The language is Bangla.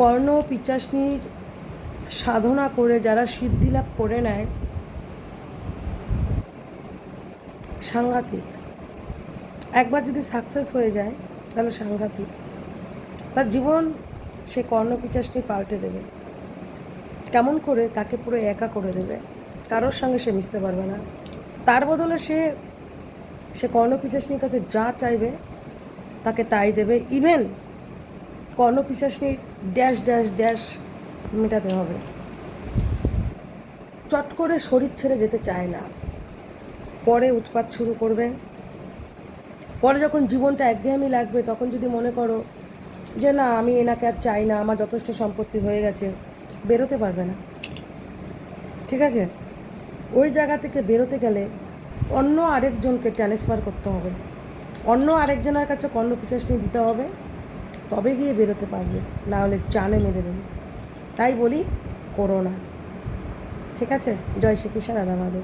কর্ণ পিচাসনির সাধনা করে যারা সিদ্ধি লাভ করে নেয়, সাংঘাতিক। একবার যদি সাকসেস হয়ে যায়, তাহলে সাংঘাতিক। তার জীবন সে কর্ণ পিচাসনি পাল্টে দেবে। কেমন করে তাকে পুরো একা করে দেবে, কারোর সঙ্গে সে মিশতে পারবে না। তার বদলে সে সে কর্ণ পিচাসনির কাছে যা চাইবে, তাকে তাই দেবে। ইভেন কর্ণ পিচাসনির ড্যাশ ড্যাশ ড্যাশ মেটাতে হবে। চট করে শরীর ছেড়ে যেতে চায় না। পরে উৎপাত শুরু করবে। পরে যখন জীবনটা একঘেয়েমি লাগবে, তখন যদি মনে করো যে, না, আমি এনাকে আর চাই না, আমার যথেষ্ট সম্পত্তি হয়ে গেছে, বেরোতে পারবে না। ঠিক আছে? ওই জায়গা থেকে বেরোতে গেলে অন্য আরেকজনকে ট্রান্সফার করতে হবে। অন্য আরেকজনের কাছে কর্ণ পিচাসনি দিতে হবে। তবে গিয়ে বেরোতে পারবে, না হলে জানে মেরে দেবে। তাই বলি করো না। ঠিক আছে? জয় শ্রীকৃষ্ণ, রাধা মাধব।